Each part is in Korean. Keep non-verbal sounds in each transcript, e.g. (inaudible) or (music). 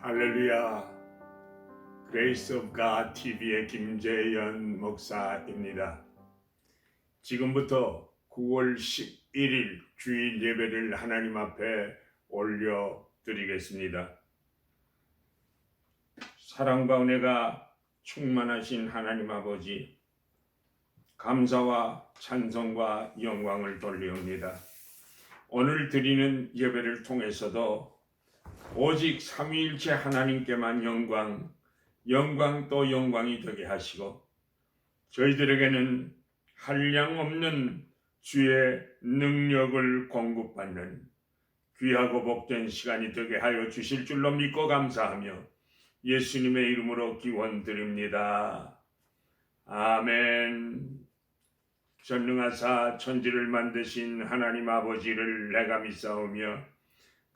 할렐루야. 오브 가 TV의 김재현 목사입니다. 지금부터 9월 11일 주일 예배를 하나님 앞에 올려 드리겠습니다. 사랑과 은혜가 충만하신 하나님 아버지 감사와 찬송과 영광을 돌리옵니다. 오늘 드리는 예배를 통해서도 오직 삼위일체 하나님께만 영광, 영광 또 영광이 되게 하시고 저희들에게는 한량 없는 주의 능력을 공급받는 귀하고 복된 시간이 되게 하여 주실 줄로 믿고 감사하며 예수님의 이름으로 기원 드립니다. 아멘. 전능하사 천지를 만드신 하나님 아버지를 내가 믿사오며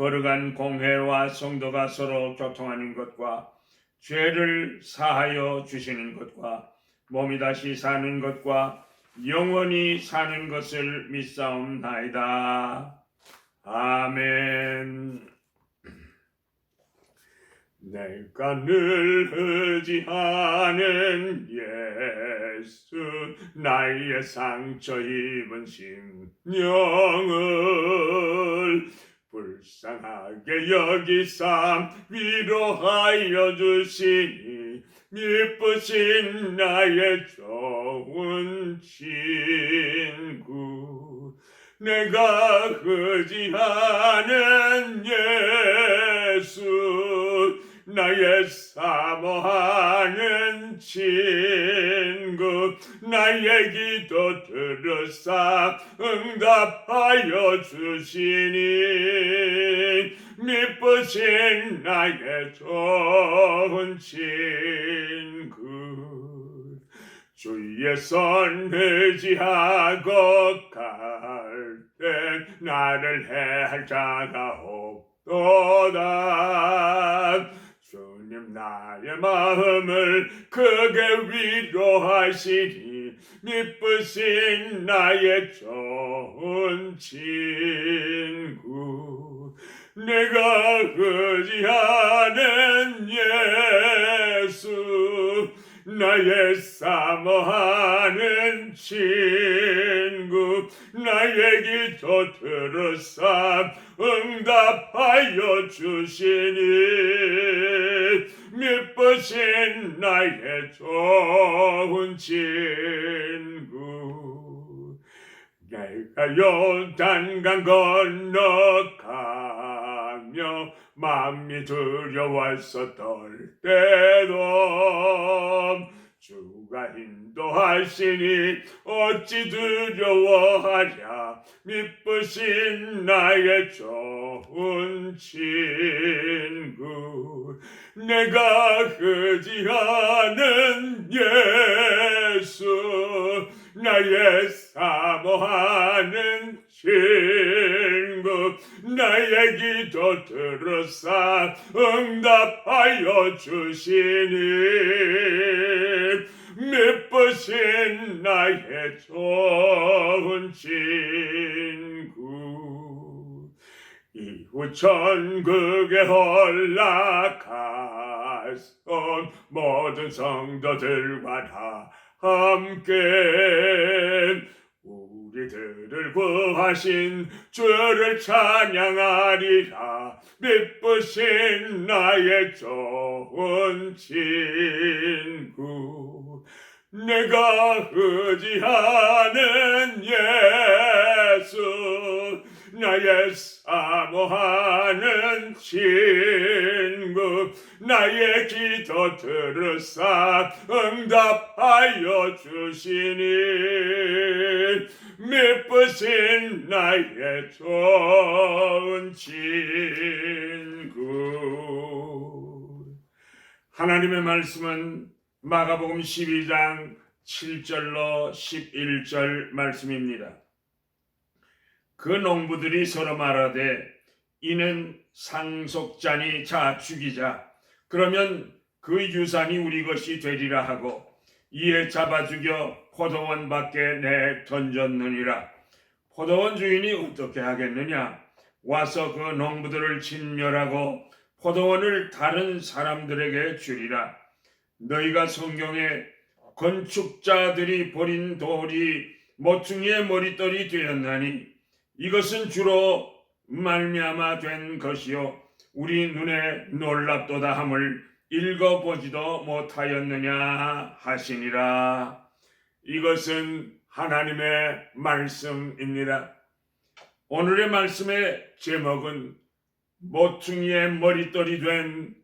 거룩한 공회와 성도가 서로 교통하는 것과 죄를 사하여 주시는 것과 몸이 다시 사는 것과 영원히 사는 것을 믿사옵나이다. 아멘. (clears throat) 내가 늘 의지하는 예수 나의 상처 입은 심령을 불쌍하게 여기사 위로하여 주시니 미쁘신 나의 좋은 친구. 내가 의지하는 예수 나의 사모하는 친구 나의 기도 들으사 응답하여 주시니 미쁘신 나의 좋은 친구 주의 손 의지하고 갈 때 나를 해할 자가 없도다 나의 마음을 크게 위로하시니 미쁘신 나의 좋은 친구 내가 의지하는 예수 나의 사모하는 친구 나의 기도 들으사 응답하여 주시니 미쁘신 나의 좋은 친구. 내가 요단강 건너가며 마음이 두려웠었던 때도 주가 인도하시니 어찌 두려워하랴? 미쁘신 나의 좋은 친구 내가 의지하는 예수 나의 사모하는 친구 나의 기도 들으사. 응답하여 주시니. 미쁘신 나의 좋은 친구. 이후 천국에 올라가서 모든 성도들과 다 함께 우리들을 구하신 주를 찬양하리라. 미쁘신 나의 좋은 친구 내가 의지하는 예수 나의 사모하는 친구 나의 기도 들으사 응답하여 주시니 미쁘신 나의 좋은 친구 하나님의 말씀은 마가복음 12장 7절로 11절 말씀입니다. 그 농부들이 서로 말하되 이는 상속자니 자 죽이자. 그러면 그 유산이 우리 것이 되리라 하고 이에 잡아 죽여 포도원 밖에 내 던졌느니라. 포도원 주인이 어떻게 하겠느냐? 와서 그 농부들을 진멸하고 포도원을 다른 사람들에게 주리라. 너희가 성경에 건축자들이 버린 돌이 모퉁이의 머리떨이 되었나니 이것은 주로 말미암아 된 것이요 우리 눈에 놀랍도다 함을 읽어보지도 못하였느냐 하시니라 이것은 하나님의 말씀입니다. 오늘의 말씀의 제목은 모퉁이의 머리떨이 된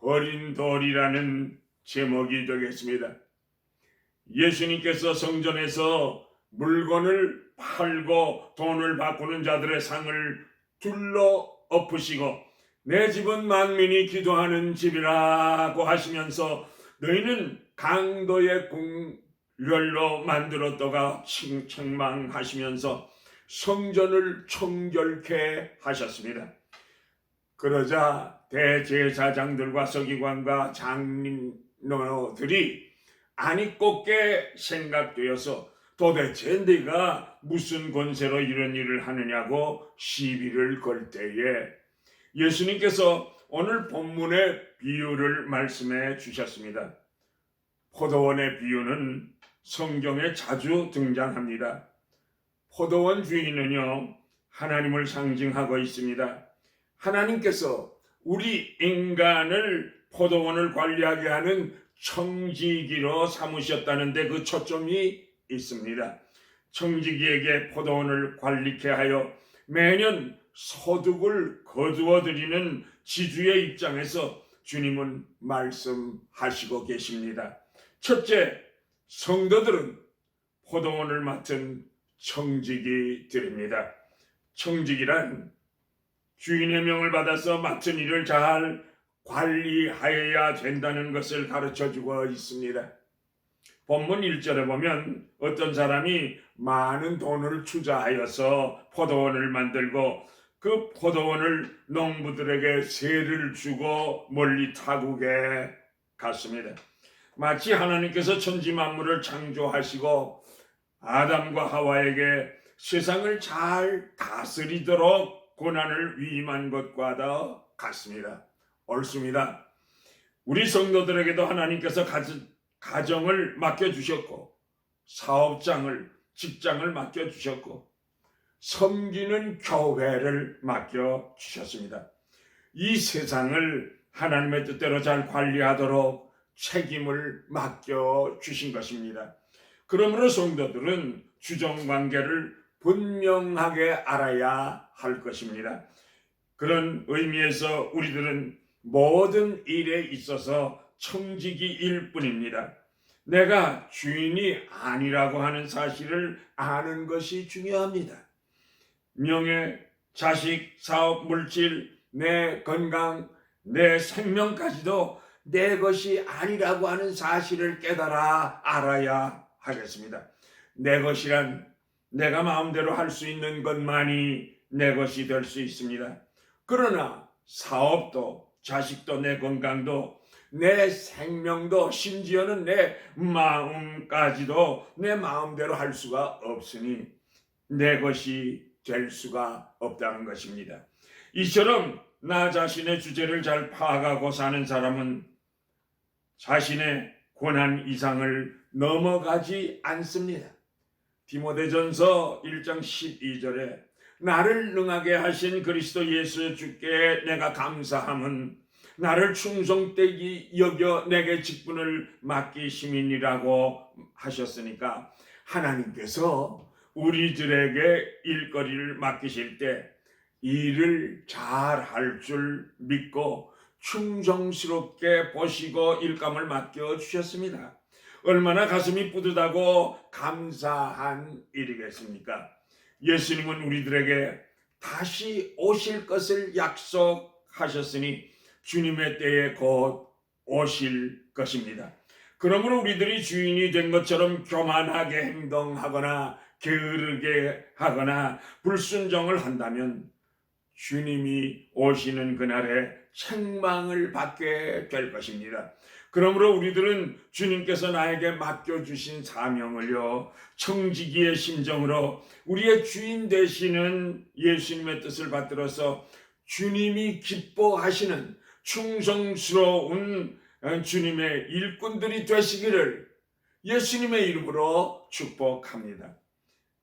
버린 돌이라는 제목이 되겠습니다. 예수님께서 성전에서 물건을 팔고 돈을 바꾸는 자들의 상을 둘러 엎으시고 내 집은 만민이 기도하는 집이라고 하시면서 너희는 강도의 궁렬로 만들었다가 책망하시면서 성전을 청결케 하셨습니다. 그러자 대제사장들과 서기관과 장로들이 아니 꼽게 생각되어서 도대체 네가 무슨 권세로 이런 일을 하느냐고 시비를 걸 때에 예수님께서 오늘 본문의 비유를 말씀해 주셨습니다. 포도원의 비유는 성경에 자주 등장합니다. 포도원 주인은요, 하나님을 상징하고 있습니다. 하나님께서 우리 인간을 포도원을 관리하게 하는 청지기로 삼으셨다는데 그 초점이 있습니다. 청지기에게 포도원을 관리케 하여 매년 소득을 거두어 드리는 지주의 입장에서 주님은 말씀하시고 계십니다. 첫째, 성도들은 포도원을 맡은 청지기들입니다. 청지기란 주인의 명을 받아서 맡은 일을 잘 관리하여야 된다는 것을 가르쳐 주고 있습니다. 본문 1절에 보면 어떤 사람이 많은 돈을 투자하여서 포도원을 만들고 그 포도원을 농부들에게 세를 주고 멀리 타국에 갔습니다. 마치 하나님께서 천지 만물을 창조하시고 아담과 하와에게 세상을 잘 다스리도록 고난을 위임한 것과 더 같습니다. 옳습니다. 우리 성도들에게도 하나님께서 가 정을 맡겨주셨고, 사업장을, 직장을 맡겨주셨고, 섬기는 교회를 맡겨주셨습니다. 이 세상을 하나님의 뜻대로 잘 관리하도록 책임을 맡겨주신 것입니다. 그러므로 성도들은 주정 관계를 분명하게 알아야 할 것입니다. 그런 의미에서 우리들은 모든 일에 있어서 청지기일 뿐입니다. 내가 주인이 아니라고 하는 사실을 아는 것이 중요합니다. 명예, 자식, 사업, 물질, 내 건강, 내 생명까지도 내 것이 아니라고 하는 사실을 깨달아 알아야 하겠습니다. 내 것이란 내가 마음대로 할 수 있는 것만이 내 것이 될 수 있습니다. 그러나 사업도 자식도 내 건강도 내 생명도 심지어는 내 마음까지도 내 마음대로 할 수가 없으니 내 것이 될 수가 없다는 것입니다. 이처럼 나 자신의 주제를 잘 파악하고 사는 사람은 자신의 권한 이상을 넘어가지 않습니다. 디모데전서 1장 12절에 나를 능하게 하신 그리스도 예수 주께 내가 감사함은 나를 충성되기 여겨 내게 직분을 맡기심이니라고 하셨으니까 하나님께서 우리들에게 일거리를 맡기실 때 일을 잘 할 줄 믿고 충성스럽게 보시고 일감을 맡겨 주셨습니다. 얼마나 가슴이 뿌듯하고 감사한 일이겠습니까? 예수님은 우리들에게 다시 오실 것을 약속하셨으니 주님의 때에 곧 오실 것입니다. 그러므로 우리들이 주인이 된 것처럼 교만하게 행동하거나 게으르게 하거나 불순종을 한다면 주님이 오시는 그날에 책망을 받게 될 것입니다. 그러므로 우리들은 주님께서 나에게 맡겨주신 사명을요, 청지기의 심정으로 우리의 주인 되시는 예수님의 뜻을 받들어서 주님이 기뻐하시는 충성스러운 주님의 일꾼들이 되시기를 예수님의 이름으로 축복합니다.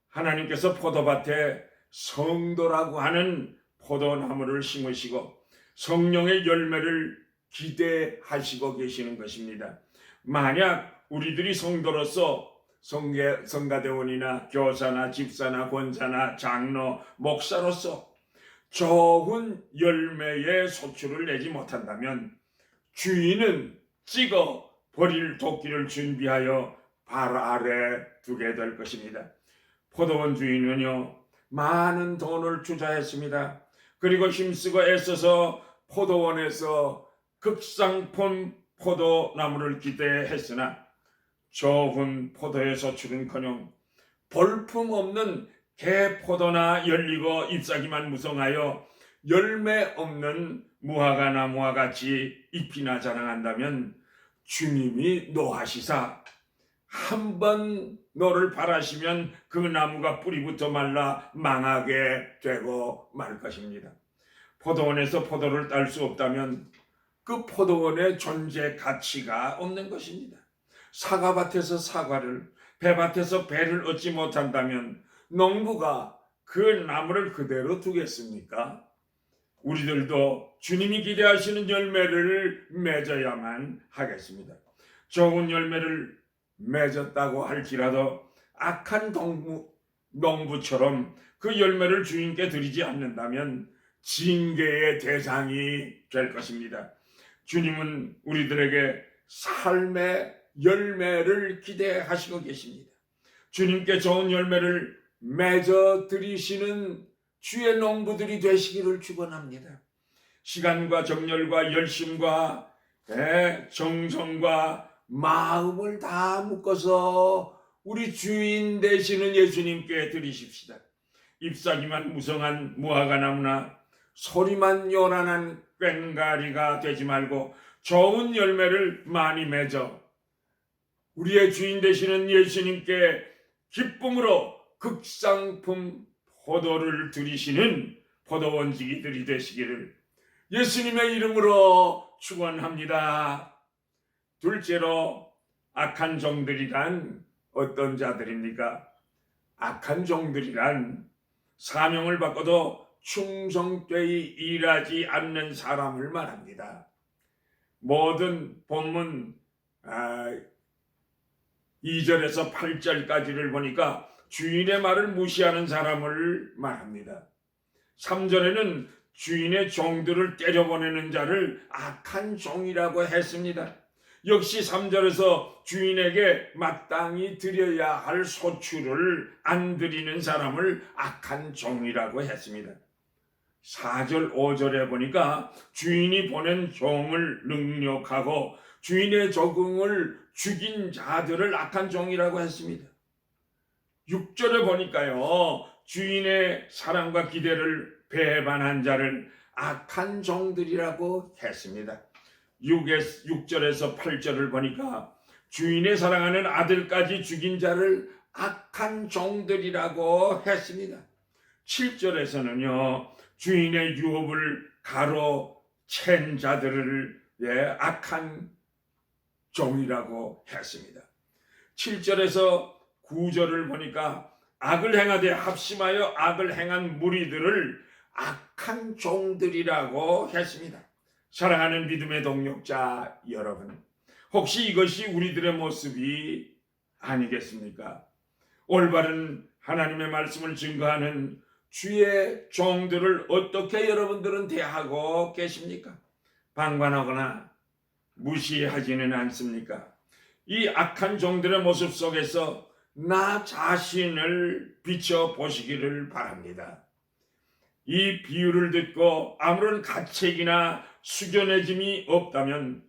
하나님께서 포도밭에 성도라고 하는 포도나무를 심으시고 성령의 열매를 기대하시고 계시는 것입니다. 만약 우리들이 성도로서 성계, 성가대원이나 교사나 집사나 권사나 장로, 목사로서 좋은 열매의 소출을 내지 못한다면 주인은 찍어 버릴 도끼를 준비하여 발 아래 두게 될 것입니다. 포도원 주인은요, 많은 돈을 투자했습니다. 그리고 힘쓰고 애써서 포도원에서 극상품 포도나무를 기대했으나 좋은 포도의 소출은커녕 볼품 없는 개 포도나 열리고 잎사귀만 무성하여 열매 없는 무화과 나무와 같이 잎이나 자랑한다면 주님이 노하시사 한 번 너를 바라시면 그 나무가 뿌리부터 말라 망하게 되고 말 것입니다. 포도원에서 포도를 딸 수 없다면 그 포도원의 존재 가치가 없는 것입니다. 사과밭에서 사과를, 배밭에서 배를 얻지 못한다면 농부가 그 나무를 그대로 두겠습니까? 우리들도 주님이 기대하시는 열매를 맺어야만 하겠습니다. 좋은 열매를 맺었다고 할지라도 악한 동무, 농부처럼 그 열매를 주인께 드리지 않는다면 징계의 대상이 될 것입니다. 주님은 우리들에게 삶의 열매를 기대하시고 계십니다. 주님께 좋은 열매를 맺어 드리시는 주의 농부들이 되시기를 축원합니다. 시간과 정열과 열심과 예, 정성과 마음을 다 묶어서 우리 주인 되시는 예수님께 드리십시다. 잎사귀만 무성한 무화과 나무나 소리만 요란한 꽹가리가 되지 말고 좋은 열매를 많이 맺어 우리의 주인 되시는 예수님께 기쁨으로 극상품 포도를 드리시는 포도 원지기들이 되시기를 예수님의 이름으로 축원합니다. 둘째로 악한 종들이란 어떤 자들입니까? 악한 종들이란 사명을 바꿔도 충성되이 일하지 않는 사람을 말합니다. 모든 본문 아, 2절에서 8절까지를 보니까 주인의 말을 무시하는 사람을 말합니다. 3절에는 주인의 종들을 때려보내는 자를 악한 종이라고 했습니다. 역시 3절에서 주인에게 마땅히 드려야 할 소출을 안 드리는 사람을 악한 종이라고 했습니다. 4절, 5절에 보니까 주인이 보낸 종을 능욕하고 주인의 적응을 죽인 자들을 악한 종이라고 했습니다. 6절에 보니까요, 주인의 사랑과 기대를 배반한 자를 악한 종들이라고 했습니다. 6에, 6절에서 8절을 보니까 주인의 사랑하는 아들까지 죽인 자를 악한 종들이라고 했습니다. 7절에서는요, 주인의 유업을 가로 챈 자들을 예, 악한 종이라고 했습니다. 7절에서 9절을 보니까 악을 행하되 합심하여 악을 행한 무리들을 악한 종들이라고 했습니다. 사랑하는 믿음의 동력자 여러분, 혹시 이것이 우리들의 모습이 아니겠습니까? 올바른 하나님의 말씀을 증거하는 주의 종들을 어떻게 여러분들은 대하고 계십니까? 방관하거나 무시하지는 않습니까? 이 악한 종들의 모습 속에서 나 자신을 비춰 보시기를 바랍니다. 이 비유를 듣고 아무런 가책이나 숙연해짐이 없다면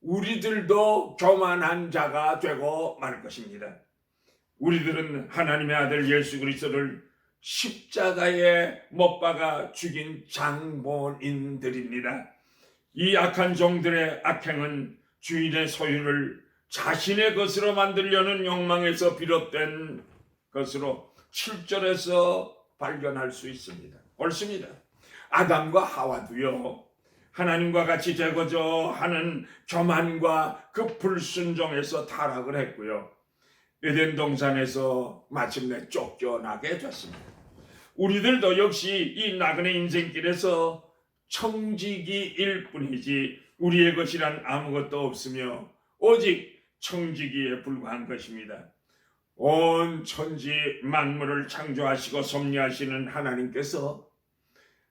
우리들도 교만한 자가 되고 말 것입니다. 우리들은 하나님의 아들 예수 그리스도를 십자가에 못 박아 죽인 장본인들입니다. 이 악한 종들의 악행은 주인의 소유를 자신의 것으로 만들려는 욕망에서 비롯된 것으로 7절에서 발견할 수 있습니다. 옳습니다. 아담과 하와도요. 하나님과 같이 되고자 하는 교만과 그 불순종에서 타락을 했고요. 에덴 동산에서 마침내 쫓겨나게 됐습니다. 우리들도 역시 이 나그네 인생길에서 청지기일 뿐이지 우리의 것이란 아무것도 없으며 오직 청지기에 불과한 것입니다. 온 천지 만물을 창조하시고 섭리하시는 하나님께서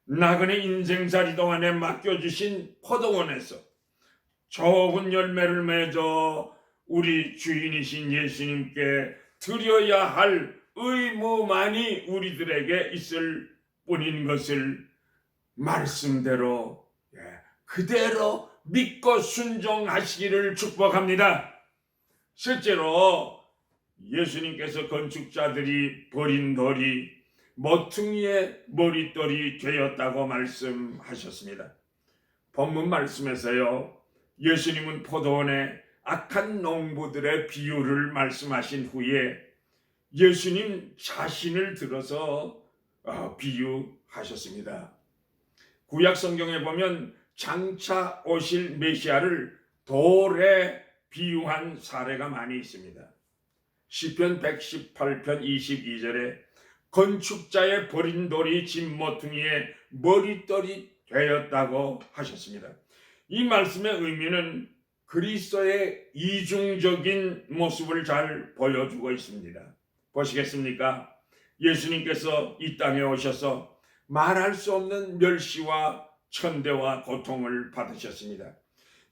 나그네 인생살이 동안에 맡겨주신 포도원에서 좋은 열매를 맺어 우리 주인이신 예수님께 드려야 할 의무만이 우리들에게 있을 뿐인 것을 말씀대로 예, 그대로 믿고 순종하시기를 축복합니다. 실제로 예수님께서 건축자들이 버린 돌이 모퉁이의 머릿돌이 되었다고 말씀하셨습니다. 본문 말씀에서요. 예수님은 포도원에 악한 농부들의 비유를 말씀하신 후에 예수님 자신을 들어서 어, 비유하셨습니다. 구약 성경에 보면 장차 오실 메시아를 돌에 비유한 사례가 많이 있습니다. 시편 118편 22절에 건축자의 버린 돌이 진 모퉁이의 머릿돌이 되었다고 하셨습니다. 이 말씀의 의미는 그리스도의 이중적인 모습을 잘 보여주고 있습니다. 보시겠습니까? 예수님께서 이 땅에 오셔서 말할 수 없는 멸시와 천대와 고통을 받으셨습니다.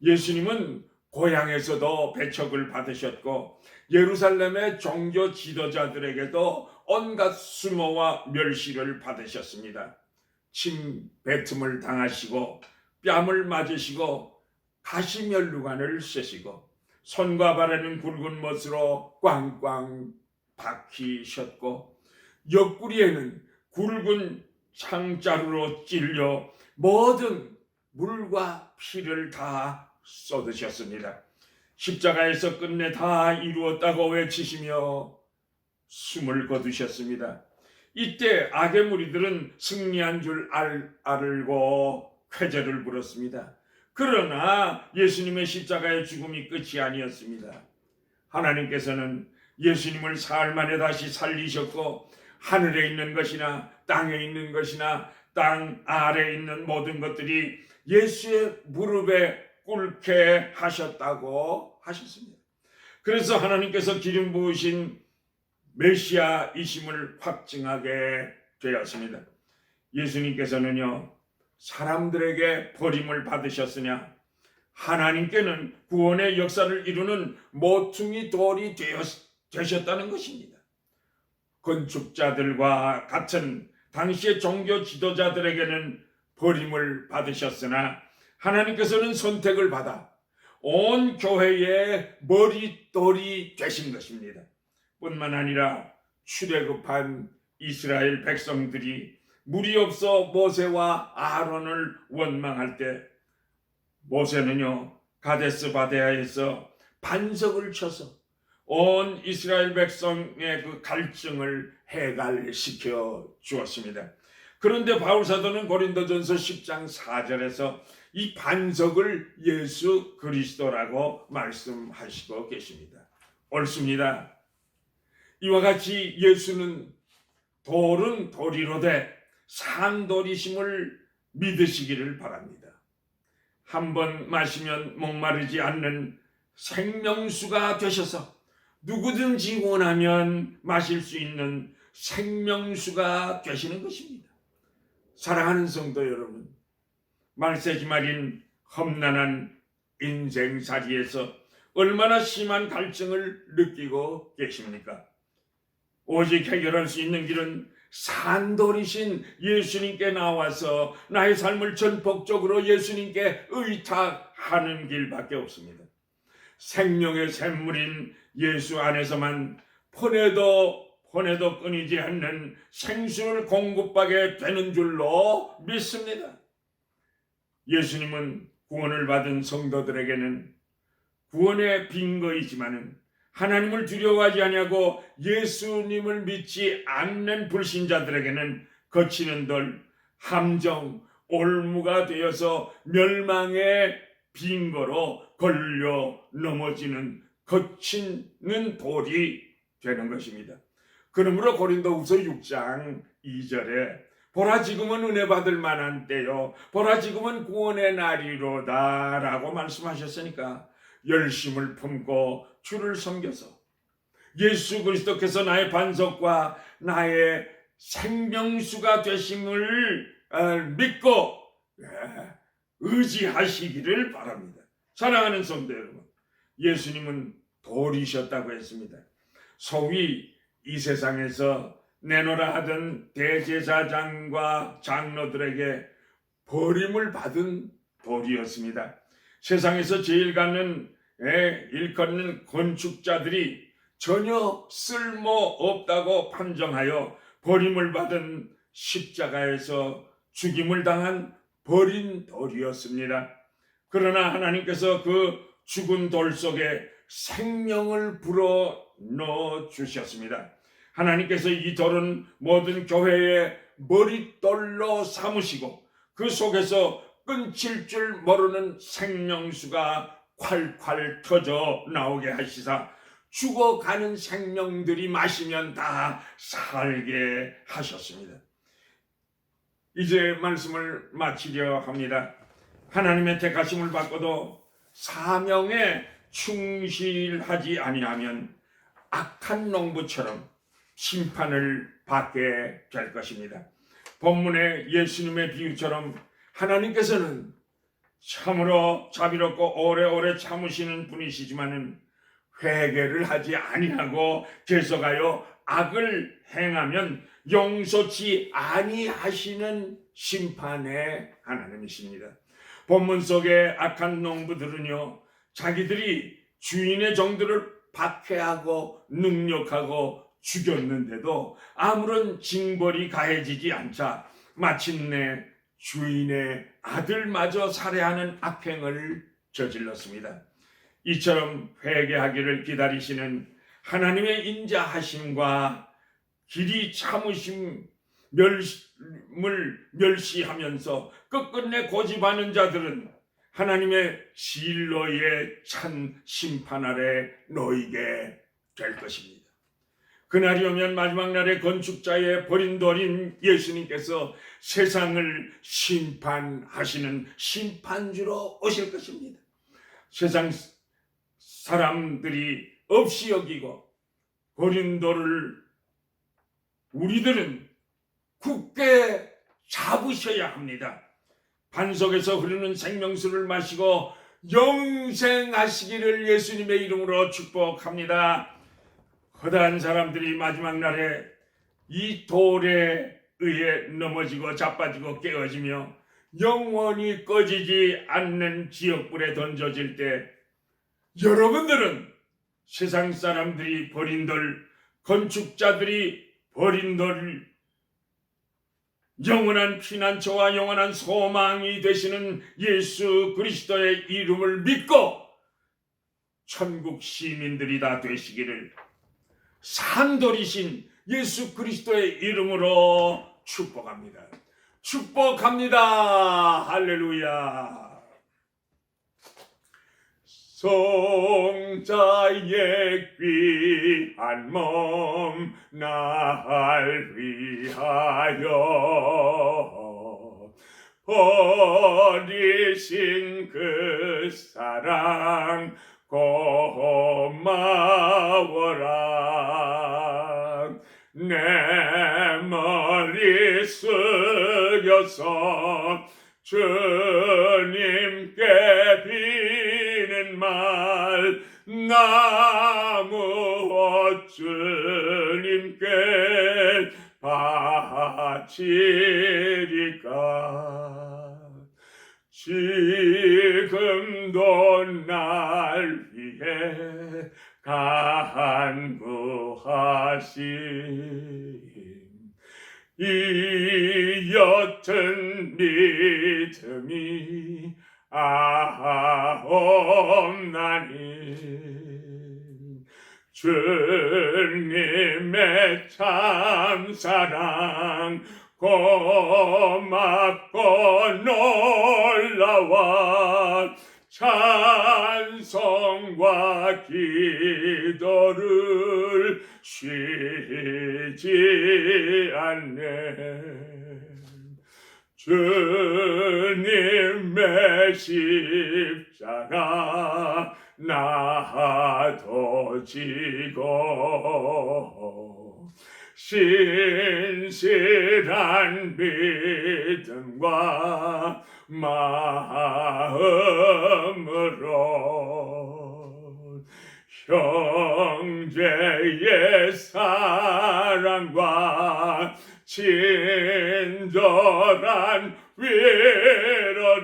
예수님은 고향에서도 배척을 받으셨고 예루살렘의 종교 지도자들에게도 온갖 수모와 멸시를 받으셨습니다. 침 뱉음을 당하시고 뺨을 맞으시고 가시면류관을 쓰시고 손과 발에는 굵은 못으로 꽝꽝 박히셨고 옆구리에는 굵은 창자루로 찔려 모든 물과 피를 다 쏟으셨습니다. 십자가에서 끝내 다 이루었다고 외치시며 숨을 거두셨습니다. 이때 악의 무리들은 승리한 줄 알, 알고 쾌재를 부렸습니다. 그러나 예수님의 십자가의 죽음이 끝이 아니었습니다. 하나님께서는 예수님을 사흘 만에 다시 살리셨고 하늘에 있는 것이나 땅에 있는 것이나 땅 아래에 있는 모든 것들이 예수의 무릎에 꿇게 하셨다고 하셨습니다. 그래서 하나님께서 기름 부으신 메시아이심을 확증하게 되었습니다. 예수님께서는요, 사람들에게 버림을 받으셨으냐, 하나님께는 구원의 역사를 이루는 모퉁이 돌이 되었, 되셨다는 것입니다. 건축자들과 같은 당시의 종교 지도자들에게는 버림을 받으셨으나 하나님께서는 선택을 받아 온 교회의 머리돌이 되신 것입니다. 뿐만 아니라 출애굽한 이스라엘 백성들이 물이 없어 모세와 아론을 원망할 때 모세는요 가데스 바데아에서 반석을 쳐서 온 이스라엘 백성의 그 갈증을 해갈시켜 주었습니다. 그런데 바울 사도는 고린도전서 10장 4절에서 이 반석을 예수 그리스도라고 말씀하시고 계십니다. 옳습니다. 이와 같이 예수는 돌은 돌이로되 산돌이심을 믿으시기를 바랍니다. 한 번 마시면 목마르지 않는 생명수가 되셔서 누구든지 원하면 마실 수 있는 생명수가 되시는 것입니다. 사랑하는 성도 여러분, 말세지 말인 험난한 인생살이에서 얼마나 심한 갈증을 느끼고 계십니까? 오직 해결할 수 있는 길은 산돌이신 예수님께 나와서 나의 삶을 전폭적으로 예수님께 의탁하는 길밖에 없습니다. 생명의 샘물인 예수 안에서만 폰에도 폰에도 끊이지 않는 생수를 공급하게 되는 줄로 믿습니다. 예수님은 구원을 받은 성도들에게는 구원의 빈거이지만은 하나님을 두려워하지 아니하고 예수님을 믿지 않는 불신자들에게는 거치는 돌, 함정, 올무가 되어서 멸망의 빈거로 걸려 넘어지는 거치는 돌이 되는 것입니다. 그러므로 고린도후서 6장 2절에 보라 지금은 은혜 받을 만한 때요 보라 지금은 구원의 날이로다 라고 말씀하셨으니까 열심을 품고 주를 섬겨서 예수 그리스도께서 나의 반석과 나의 생명수가 되심을 어, 믿고 예, 의지하시기를 바랍니다. 사랑하는 성도 여러분, 예수님은 돌이셨다고 했습니다. 소위 이 세상에서 내노라 하던 대제사장과 장로들에게 버림을 받은 돌이었습니다. 세상에서 제일 가는 에, 일컫는 건축자들이 전혀 쓸모 없다고 판정하여 버림을 받은 십자가에서 죽임을 당한 버린 돌이었습니다. 그러나 하나님께서 그 죽은 돌 속에 생명을 불어 넣어 주셨습니다. 하나님께서 이 돌은 모든 교회의 머릿돌로 삼으시고 그 속에서 끊칠 줄 모르는 생명수가 콸콸 터져 나오게 하시사 죽어가는 생명들이 마시면 다 살게 하셨습니다. 이제 말씀을 마치려 합니다. 하나님의 택하심을 받고도 사명에 충실하지 아니하면 악한 농부처럼 심판을 받게 될 것입니다. 본문의 예수님의 비유처럼 하나님께서는 참으로 자비롭고 오래오래 참으시는 분이시지만은 회개를 하지 아니하고 계속하여 악을 행하면 용서치 아니하시는 심판의 하나님이십니다. 본문 속의 악한 농부들은요, 자기들이 주인의 정들을 박해하고 능력하고 죽였는데도 아무런 징벌이 가해지지 않자 마침내 주인의 아들마저 살해하는 악행을 저질렀습니다. 이처럼 회개하기를 기다리시는 하나님의 인자하심과 길이 참으심을 멸시하면서 끝끝내 고집하는 자들은 하나님의 진로의 찬 심판 아래 놓이게 될 것입니다. 그날이 오면 마지막 날에 건축자의 버린 돌인 예수님께서 세상을 심판하시는 심판주로 오실 것입니다. 세상 사람들이 없이 여기고 버린 돌을 우리들은 굳게 잡으셔야 합니다. 반석에서 흐르는 생명수를 마시고 영생하시기를 예수님의 이름으로 축복합니다. 허다한 사람들이 마지막 날에 이 돌에 의해 넘어지고 자빠지고 깨어지며 영원히 꺼지지 않는 지옥불에 던져질 때 여러분들은 세상 사람들이 버린 돌, 건축자들이 버린 돌, 영원한 피난처와 영원한 소망이 되시는 예수 그리스도의 이름을 믿고 천국 시민들이 다 되시기를 산돌이신 예수 그리스도의 이름으로 축복합니다. 축복합니다. 할렐루야. 성자의 귀한 몸 날 위하여 버리신 그 사랑 고마워라 내 머리 숙여서 주님께 비는 말 나무 주님께 바치리까 지금도 날 위해 간구하심. 이 옅은 믿음이 아옵나니. 주님의 참 사랑 고맙고 기도를 쉬지 않네. 주님의 십자가 나도 지고 신실한 믿음과 마음으로 형제의 사랑과 친절한 위로를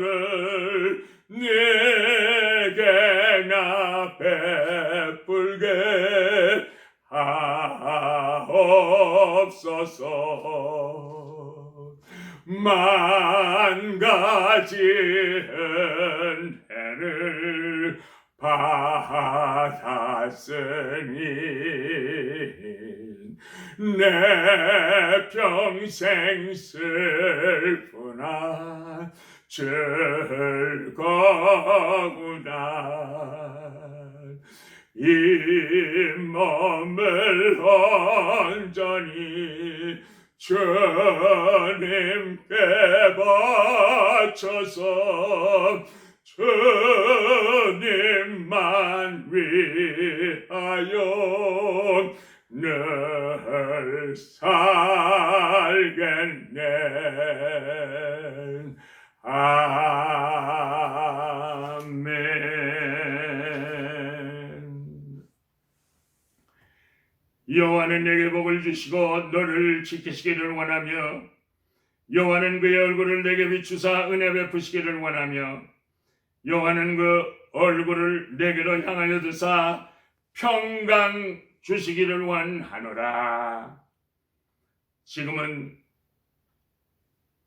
주님께 바쳐서 주님만 위하여 늘 살겠네. 아 여호와는 내게 복을 주시고 너를 지키시기를 원하며 여호와는 그의 얼굴을 내게 비추사 은혜 베푸시기를 원하며 여호와는 그 얼굴을 내게로 향하여 드사 평강 주시기를 원하노라. 지금은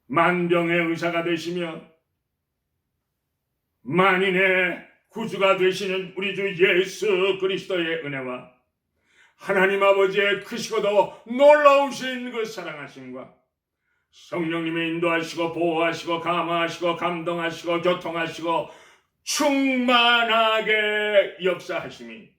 만병의 의사가 되시며 만인의 구주가 되시는 우리 주 예수 그리스도의 은혜와 하나님 아버지의 크시고도 놀라우신 그 사랑하심과 성령님의 인도하시고 보호하시고 감화하시고 감동하시고 교통하시고 충만하게 역사하심이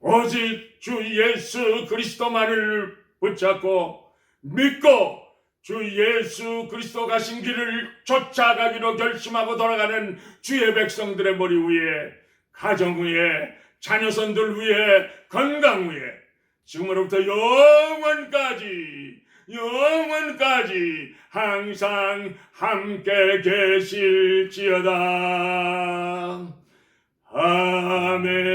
오직 주 예수 그리스도만을 붙잡고 믿고 주 예수 그리스도 가신 길을 쫓아가기로 결심하고 돌아가는 주의 백성들의 머리 위에 가정 위에 자녀선들 위에 건강 위에 지금으로부터 영원까지 영원까지 항상 함께 계실지어다. 아멘